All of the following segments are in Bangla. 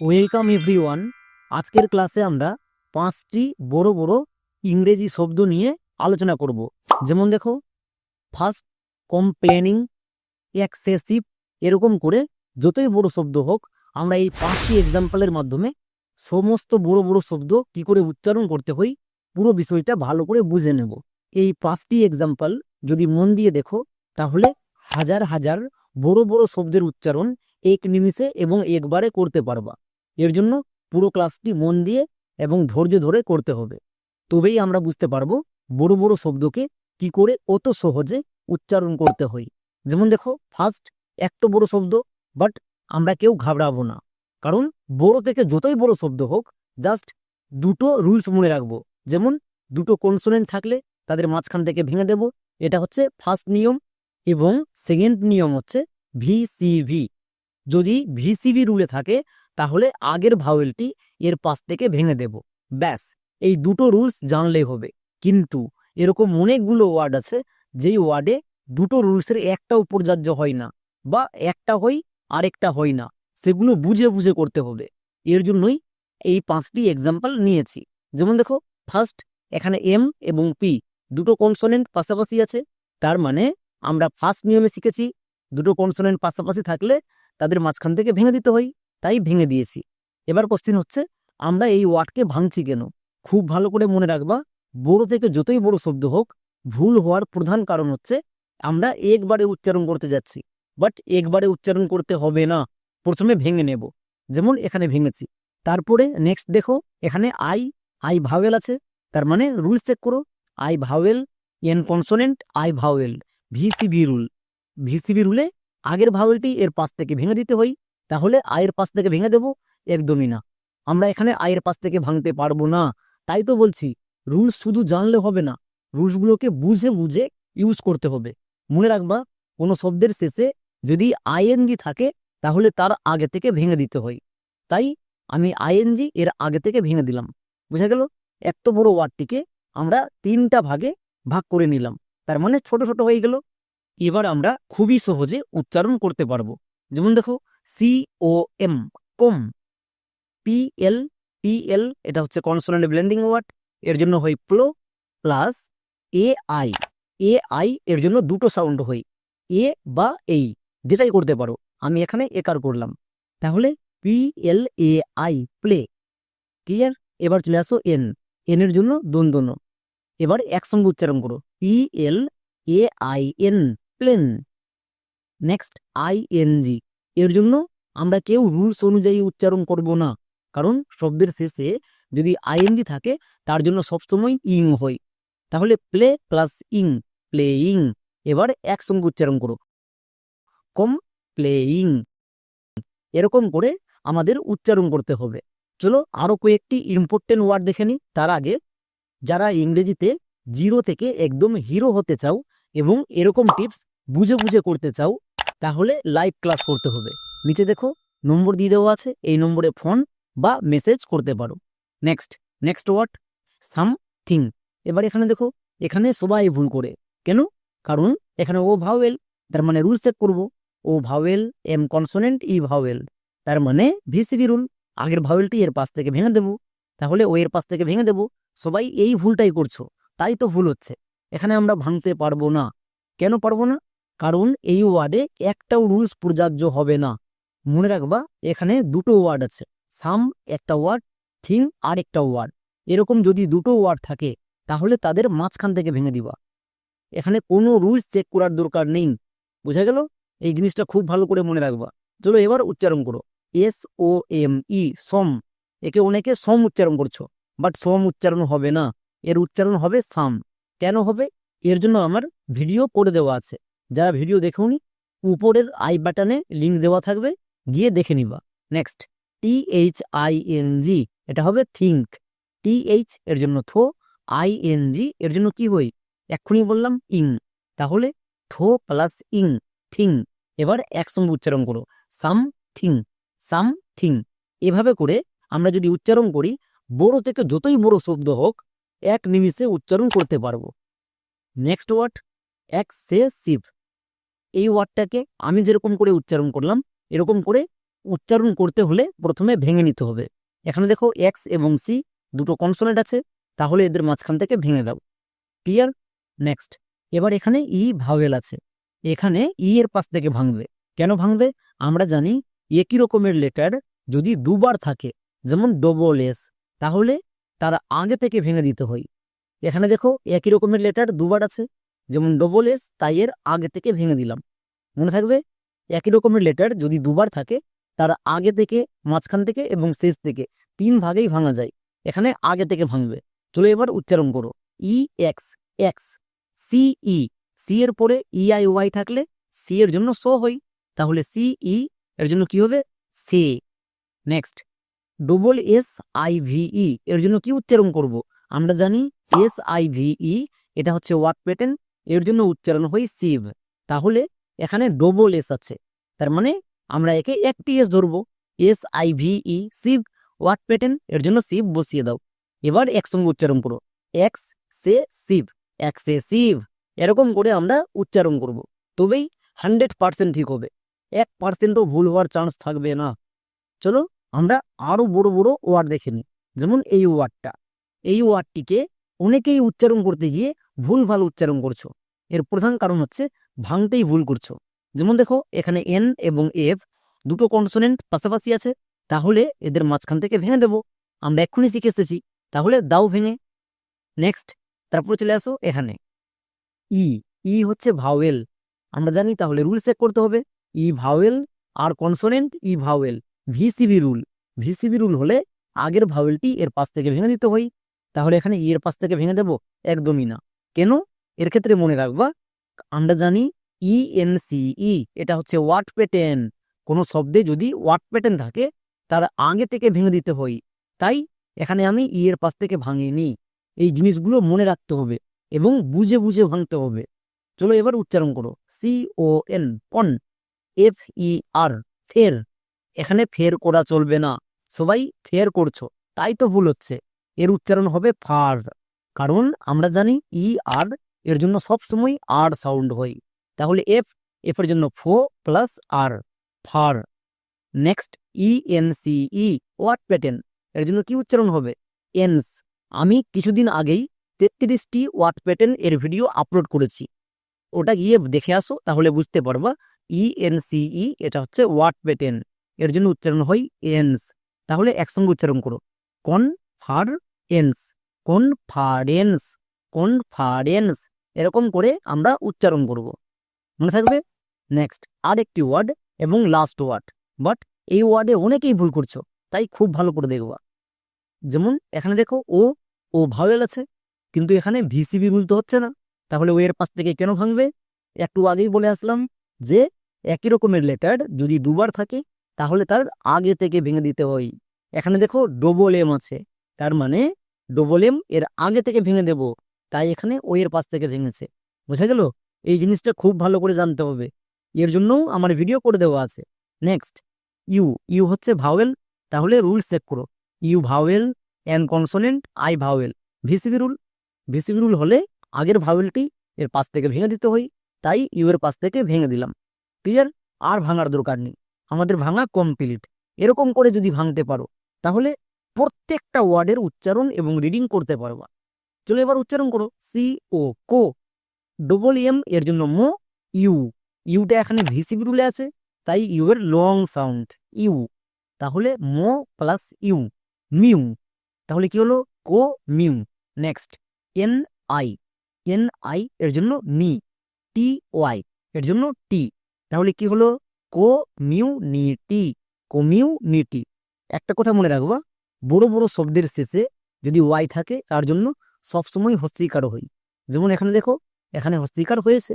ওয়েলকাম এভরিওয়ান আজকের ক্লাসে আমরা পাঁচটি বড় বড় ইংরেজি শব্দ নিয়ে আলোচনা করব। যেমন দেখো ফার্স্ট কমপ্লেনিং এক্সেসিভ এরকম করে যতই বড় শব্দ হোক, আমরা এই পাঁচটি এক্সাম্পলের মাধ্যমে সমস্ত বড় বড় শব্দ কি করে উচ্চারণ করতে হয়, পুরো বিষয়টা ভালো করে বুঝে নেব। এই পাঁচটি এক্সাম্পল যদি মন দিয়ে দেখো, তাহলে হাজার হাজার বড় বড় শব্দের উচ্চারণ এক নিমিষে এবং একবারে করতে পারবা। এর জন্য পুরো ক্লাসটি মন দিয়ে এবং ধৈর্য ধরে করতে হবে। তবেই আমরা বুঝতে পারব বড় বড় শব্দকে কি করে অত সহজে উচ্চারণ করতে হয়। যেমন দেখো ফার্স্ট এত বড় শব্দ বাট আমরা কেউ ঘাবড়াবো না। কারণ বড় থেকে যতই বড় শব্দ হোক জাস্ট দুটো রুলস মনে রাখব। যেমন, দুটো কনসোনেন্ট থাকলে তাদের মাঝখান থেকে ভেঙে দেব। এটা হচ্ছে ফার্স্ট নিয়ম এবং সেকেন্ড নিয়ম হচ্ছে ভিসিভি যদি ভিসিভি রুলে থাকে তাহলে আগের ভাওয়েলটি এর পাশ থেকে ভেঙে দেব। ব্যাস, এই দুটো রুলস জানলেই হবে। কিন্তু এরকম অনেকগুলো ওয়ার্ড আছে, যেই ওয়ার্ডে দুটো রুলসের একটাও প্রযোজ্য হয় না, বা একটা হয়, আরেকটা হয় না, সেগুলো বুঝে বুঝে করতে হবে। এর জন্যই এই পাঁচটি এক্সাম্পল নিয়েছি। যেমন দেখো ফার্স্ট এখানে এম এবং পি দুটো কনসোনেন্ট পাশাপাশি আছে, তার মানে আমরা ফার্স্ট নিয়মে শিখেছি, দুটো কনসোনেন্ট পাশাপাশি থাকলে তাদের মাঝখান থেকে ভেঙে দিতে হয়। তাই ভেঙে দিয়েছি। এবার কোশ্চিন হচ্ছে, আমরা এই ওয়ার্ডকে ভাঙছি কেন? খুব ভালো করে মনে রাখবা, বড় থেকে যতই বড় শব্দ হোক, ভুল হওয়ার প্রধান কারণ হচ্ছে, আমরা একবারে উচ্চারণ করতে যাচ্ছি। বাট একবারে উচ্চারণ করতে হবে না। প্রথমে ভেঙে নেব। যেমন এখানে ভেঙেছি। তারপরে নেক্সট দেখো, এখানে আই আই ভাওয়েল আছে। তার মানে রুলস চেক করো। I vowel N consonant I vowel VCB rule VCB রুলে আগের ভাওয়েলটি এর পাশ থেকে ভেঙে দিতে হয়। তাহলে আয়ের পাশ থেকে ভেঙে দেব? একদমই না। আমরা এখানে আয়ের পাশ থেকে ভাঙতে পারব না। তাই তো বলছি, রুলস শুধু জানলে হবে না, রুলসগুলোকে বুঝে বুঝে ইউজ করতে হবে। মনে রাখবা, কোনো শব্দের শেষে যদি আইএনজি থাকে, তাহলে তার আগে থেকে ভেঙে দিতে হয়। তাই আমি আইএনজি এর আগে থেকে ভেঙে দিলাম। বুঝা গেল? এত বড় ওয়ার্ডটিকে আমরা তিনটা ভাগে ভাগ করে নিলাম। তার মানে ছোট ছোট হয়ে গেল। এবার আমরা খুবই সহজে উচ্চারণ করতে পারব। যেমন দেখো C O M com P L P L এটা হচ্ছে কনসোনেন্ট ব্লেন্ডিং ওয়ার্ড এর জন্য হয় প্লো plus A I A I এর জন্য দুটো সাউন্ড হয় এ বা এই যেটাই করতে পারো। আমি এখানে একার করলাম। তাহলে P L A I play clear এবার চলে আসো এন এন এর জন্য দন্দন এবার একসঙ্গে উচ্চারণ করো। P L A I N plain next I N G এর জন্য আমরা কেউ রুলস অনুযায়ী উচ্চারণ করব না। কারণ শব্দের শেষে যদি আইএনজি থাকে, তার জন্য সবসময় ইং হয়। তাহলে প্লে প্লাস ইং প্লেইং এবার একসঙ্গে উচ্চারণ করো। কম প্লেইং এরকম করে আমাদের উচ্চারণ করতে হবে। চলো আরও কয়েকটি ইম্পর্টেন্ট ওয়ার্ড দেখে নিই। তার আগে, যারা ইংরেজিতে জিরো থেকে একদম হিরো হতে চাও এবং এরকম টিপস বুঝে বুঝে করতে চাও তাহলে লাইভ ক্লাস করতে হবে। নিচে দেখো, নম্বর দিয়ে দেওয়া আছে, এই নম্বরে ফোন বা মেসেজ করতে পারো। নেক্সট নেক্সট ওয়ার্ড সামথিং এবার এখানে দেখো, এখানে সবাই ভুল করে। কেন? কারণ এখানে ও ভাওয়েল তার মানে রুল চেক করব। O vowel M consonant E vowel তার মানে ভিসিবি রুল আগের ভাওয়েলটি এর পাশ থেকে ভেঙে দেব। তাহলে ও এর পাশ থেকে ভেঙে দেব। সবাই এই ভুলটাই করছ। তাই তো ভুল হচ্ছে। এখানে আমরা ভাঙতে পারব না। কেন পারব না? কারণ এই ওয়ার্ডে একটাও রুলস প্রযোজ্য হবে না। মনে রাখবা, এখানে দুটো ওয়ার্ড আছে, সাম একটা ওয়ার্ড, থিং আর একটা ওয়ার্ড। এরকম যদি দুটো ওয়ার্ড থাকে, তাহলে তাদের মাঝখান থেকে ভেঙে দিবা। এখানে কোনো রুলস চেক করার দরকার নেই। বোঝা গেল? এই জিনিসটা খুব ভালো করে মনে রাখবা। চলো এবার উচ্চারণ করো। এস ও এম ই, সম। একে অনেকে সম উচ্চারণ করছ, বাট সম উচ্চারণ হবে না। এর উচ্চারণ হবে সাম। কেন হবে? এর জন্য আমার ভিডিও করে দেওয়া আছে। যারা ভিডিও দেখেওনি উপরের আই বাটনে লিঙ্ক দেওয়া থাকবে, গিয়ে দেখে নিবা। Next T H I N G এটা হবে থিঙ্ক টি এইচ এর জন্য থো আই এন জি এর জন্য কি হই? এক্ষুনি বললাম ইং তাহলে থো প্লাস ইং থিং এবার একসঙ্গে উচ্চারণ করো। সাম থিং সাম থিং এভাবে করে আমরা যদি উচ্চারণ করি, বড় থেকে যতই বড় শব্দ হোক, এক নিমিষে উচ্চারণ করতে পারব। নেক্সট ওয়ার্ড এক্সেসিভ এই ওয়ার্ডটাকে আমি যেরকম করে উচ্চারণ করলাম, এরকম করে উচ্চারণ করতে হলে প্রথমে ভেঙে নিতে হবে। এখানে দেখো এক্স এবং সি দুটো কনসোনেন্ট আছে, তাহলে এদের মাঝখান থেকে ভেঙে দাও। ক্লিয়ার নেক্সট এবার এখানে ই ভাওয়েল আছে। এখানে ই এর পাশ থেকে ভাঙবে। কেন ভাঙবে? আমরা জানি একই রকমের লেটার যদি দুবার থাকে, যেমন ডবল এস তাহলে তারা আগে থেকে ভেঙে দিতে হয়। এখানে দেখো একই রকমের লেটার দুবার আছে। যেমন ডবল এস তাই এর আগে থেকে ভেঙে দিলাম। মনে থাকবে? একই রকমের লেটার যদি দুবার থাকে, তার আগে থেকে, মাঝখান থেকে এবং শেষ থেকে তিন ভাগেই ভাঙা যায়। এখানে আগে থেকে ভাঙবে। চলো এবার উচ্চারণ করো। E X X C E C এর পরে ই আই ওয়াই থাকলে সি এর জন্য সো হই তাহলে সি ই এর জন্য কি হবে? সে next double S I V E এর জন্য কি উচ্চারণ করব? আমরা জানি এস আই ভি ই এটা হচ্ছে ওয়ার্ক প্যাটার্ন এর জন্য উচ্চারণ হয় সিভ তাহলে এখানে ডবল এস আছে। তার মানে আমরা একে একটি এস ধরবো। S I V E sieve word pattern এর জন্য সিভ বসিয়ে দাও। এবার একসঙ্গে উচ্চারণ করো। এক্স সে সিভ এক্সেসিভ এরকম করে আমরা উচ্চারণ করব। তবেই হান্ড্রেড পার্সেন্ট ঠিক হবে। এক পার্সেন্টও ভুল হওয়ার চান্স থাকবে না। চলো আমরা আরও বড় বড় ওয়ার্ড দেখে নিই। যেমন এই ওয়ার্ডটা এই ওয়ার্ডটিকে অনেকেই উচ্চারণ করতে গিয়ে ভুল ভালো উচ্চারণ করছ। এর প্রধান কারণ হচ্ছে ভাঙতেই ভুল করছ। যেমন দেখো, এখানে এন এবং এফ দুটো কনসোনেন্ট পাশাপাশি আছে, তাহলে এদের মাঝখান থেকে ভেঙে দেব। আমরা এক্ষুনি শিখে এসেছি, তাহলে দাও ভেঙে। নেক্সট তারপরে চলে আসো এখানে। ই ই হচ্ছে ভাওয়েল আমরা জানি তাহলে রুল চেক করতে হবে। E vowel R consonant E vowel VCB rule VCB rule হলে আগের ভাওয়েলটি এর পাশ থেকে ভেঙে দিতে হয়। তাহলে এখানে ই এর পাশ থেকে ভেঙে দেব, একদমই না। কেন? এর ক্ষেত্রে মনে রাখবা, আমরা জানি ই এন সি এটা হচ্ছে ওয়ার্ড প্যাটার্ন। কোনো শব্দে যদি ওয়ার্ড প্যাটার্ন থাকে, তার আগে থেকে ভেঙে দিতে হয়। তাই এখানে আমি ই এর পাশ থেকে ভাঙিনি। এই জিনিসগুলো মনে রাখতে হবে এবং বুঝে বুঝে ভাঙতে হবে। চলো এবার উচ্চারণ করো। সি ও এন পন। এফ ই আর ফের। এখানে ফের করা চলবে না। সবাই ফের করছ। তাই তো ভুল হচ্ছে। এর উচ্চারণ হবে ফার। কারণ আমরা জানি ই আর এর জন্য সবসময় আর সাউন্ড হয়। তাহলে এফ এফ এর জন্য ফো প্লাস আর far next E N C E watt pattern এর জন্য কি উচ্চারণ হবে? এনস আমি কিছুদিন আগেই তেত্রিশটি ওয়াট প্যাটার্ন এর ভিডিও আপলোড করেছি। ওটা গিয়ে দেখে আসো, তাহলে বুঝতে পারবা। ই এন সি ই এটা হচ্ছে ওয়াট প্যাটার্ন এর জন্য উচ্চারণ হয় এনস তাহলে একসঙ্গে উচ্চারণ করো। কন ফার এন্স কনফারেন্স কনফারেন্স এরকম করে আমরা উচ্চারণ করব। মনে থাকবে? নেক্সট আর একটি ওয়ার্ড এবং লাস্ট ওয়ার্ড বাট এই ওয়ার্ডে অনেকেই ভুল করছ, তাই খুব ভালো করে দেখবা। যেমন এখানে দেখো, ও ও ভাওয়েল আছে, কিন্তু এখানে ভিসিবি রুল তো হচ্ছে না। তাহলে ও এর পাশ থেকে কেন ভাঙবে? একটু আগেই বলে আসলাম যে, একই রকমের লেটার যদি দুবার থাকে, তাহলে তার আগে থেকে ভেঙে দিতে হয়। এখানে দেখো ডবল এম আছে, তার মানে ডবল এম এর আগে থেকে ভেঙে দেব, তাই এখানে ও এর পাশ থেকে ভেঙেছে। বোঝা গেল? এই জিনিসটা খুব ভালো করে জানতে হবে। এর জন্যও আমার ভিডিও করে দেওয়া আছে। নেক্সট ইউ ইউ হচ্ছে ভাওয়েল তাহলে রুল চেক করো। U vowel N consonant I vowel VCB rule VCB rule হলে আগের ভাওয়েলটি এর পাশ থেকে ভেঙে দিতে হয়, তাই ইউ এর পাশ থেকে ভেঙে দিলাম। ক্লিয়ার আর ভাঙার দরকার নেই। আমাদের ভাঙা কমপ্লিট এরকম করে যদি ভাঙতে পারো, তাহলে প্রত্যেকটা ওয়ার্ডের উচ্চারণ এবং রিডিং করতে পারবা। চলো এবার উচ্চারণ করো। সি ও কো ডবল এম এর জন্য মো ইউ ইউটা এখানে ভিসিবি রুলে আছে, তাই ইউ এর লং সাউন্ড ইউ তাহলে মো প্লাস ইউ মিউ তাহলে কি হলো? কো mu next N I N I এর জন্য নি। টি ওয়াই এর জন্য টি তাহলে কি হলো? কো মিউ নি টি কোমিউ নি টি একটা কথা মনে রাখবা। বড় বড় শব্দের শেষে যদি ওয়াই থাকে, তার জন্য সবসময় হস্তিকার হই। যেমন এখানে দেখো, এখানে হস্তিকার হয়েছে।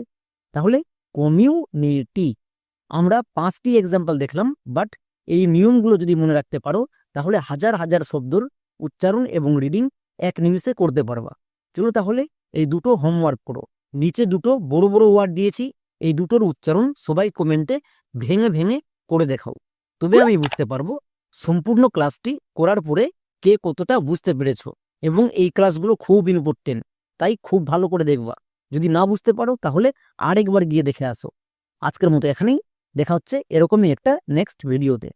তাহলে কমিউনিটি আমরা পাঁচটি এক্সাম্পল দেখলাম বাট এই নিয়মগুলো যদি মনে রাখতে পারো, তাহলে হাজার হাজার শব্দর উচ্চারণ এবং রিডিং এক নিমিষে করতে পারবা। চলো তাহলে এই দুটো হোমওয়ার্ক করো। নিচে দুটো বড় বড় ওয়ার্ড দিয়েছি, এই দুটোর উচ্চারণ সবাই কমেন্টে ভেঙে ভেঙে করে দেখাও। তবে আমি বুঝতে পারব সম্পূর্ণ ক্লাসটি করার পরে কে কতটা বুঝতে পেরেছ এবং এই ক্লাসগুলো খুব ইম্পর্টেন্ট তাই খুব ভালো করে দেখবা। যদি না বুঝতে পারো তাহলে আরেকবার গিয়ে দেখে আসো। আজকের মতো এখানেই, দেখা হচ্ছে এরকমই একটা নেক্সট ভিডিওতে